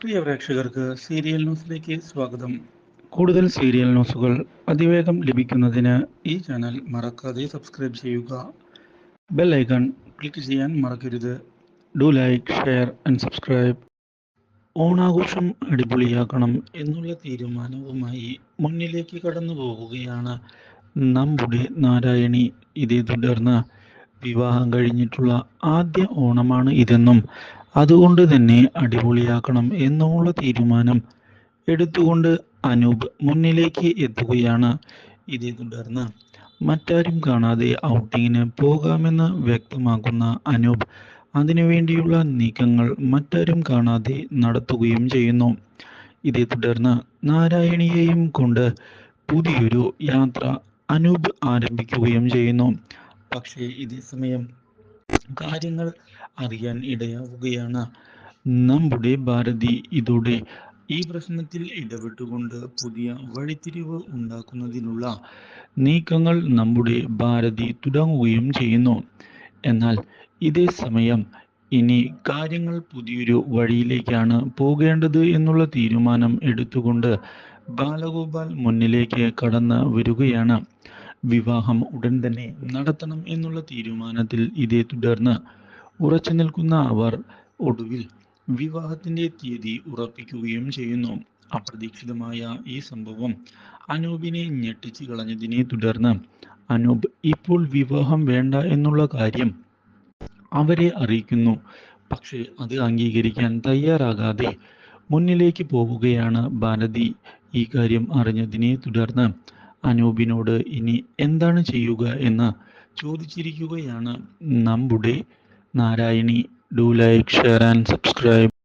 പ്രിയ പ്രേക്ഷകർക്ക് സീരിയൽ ന്യൂസിലേക്ക് സ്വാഗതം. കൂടുതൽ സീരിയൽ ന്യൂസുകൾ അതിവേഗം ലഭിക്കുന്നതിന് ഈ ചാനൽ മറക്കാതെ സബ്സ്ക്രൈബ് ചെയ്യുക. ബെൽ ഐക്കൺ ക്ലിക്ക് ചെയ്യാൻ മറക്കരുത്. Do like share and subscribe. ഓണാഘോഷം അടിപൊളിയാക്കണം എന്നുള്ള തീരുമാനവുമായി മുന്നിലേക്ക് കടന്നു പോവുകയാണ് നമ്മുടെ നാരായണി. ഇതേ തുടർന്ന് വിവാഹം കഴിഞ്ഞിട്ടുള്ള ആദ്യ ഓണമാണ് ഇതെന്നും അതുകൊണ്ട് തന്നെ അടിപൊളിയാക്കണം എന്നുള്ള തീരുമാനം എടുത്തുകൊണ്ട് അനൂപ് മുന്നിലേക്ക് എത്തുകയാണ്. ഇതേ തുടർന്ന് മറ്റാരും കാണാതെ ഔട്ടിങ്ങിന് പോകാമെന്ന് വ്യക്തമാക്കുന്ന അനൂപ് അതിനുവേണ്ടിയുള്ള നീക്കങ്ങൾ മറ്റാരും കാണാതെ നടത്തുകയും ചെയ്യുന്നു. ഇതേ തുടർന്ന് നാരായണിയെയും കൊണ്ട് പുതിയൊരു യാത്ര അനൂപ് ആരംഭിക്കുകയും ചെയ്യുന്നു. പക്ഷേ ഇതേ സമയം കാര്യങ്ങൾ അറിയാൻ ഇടയാവുകയാണ്. നമ്മുടെ ഭാരതി ഇതോടെ ഈ പ്രശ്നത്തിൽ ഇടപെട്ടുകൊണ്ട് പുതിയ വഴിത്തിരിവ് ഉണ്ടാക്കുന്നതിനുള്ള നീക്കങ്ങൾ നമ്മുടെ ഭാരതി തുടങ്ങുകയും ചെയ്യുന്നു. എന്നാൽ ഇതേ സമയം ഇനി കാര്യങ്ങൾ പുതിയൊരു വഴിയിലേക്കാണ് പോകേണ്ടത് എന്നുള്ള തീരുമാനം എടുത്തുകൊണ്ട് ബാലഗോപാൽ മുന്നിലേക്ക് കടന്ന് വരികയാണ്. വിവാഹം ഉടൻ തന്നെ നടത്തണം എന്നുള്ള തീരുമാനത്തിൽ ഇതേ തുടർന്ന് ഉറച്ചു നിൽക്കുന്ന അവർ ഒടുവിൽ വിവാഹത്തിന്റെ തീയതി ഉറപ്പിക്കുകയും ചെയ്യുന്നു. അപ്രതീക്ഷിതമായ ഈ സംഭവം അനൂപിനെ ഞെട്ടിച്ചു കളഞ്ഞതിനെ തുടർന്ന് അനൂപ് ഇപ്പോൾ വിവാഹം വേണ്ട എന്നുള്ള കാര്യം അവരെ അറിയിക്കുന്നു. പക്ഷേ അത് അംഗീകരിക്കാൻ തയ്യാറാകാതെ മുന്നിലേക്ക് പോവുകയാണ് ഭാരതി. ഈ കാര്യം അറിഞ്ഞതിനെ തുടർന്ന് അനൂപിനോട് ഇനി എന്താണ് ചെയ്യുക എന്ന് ചോദിച്ചിരിക്കുകയാണ് നമ്മുടെ Narayani. Do like share and subscribe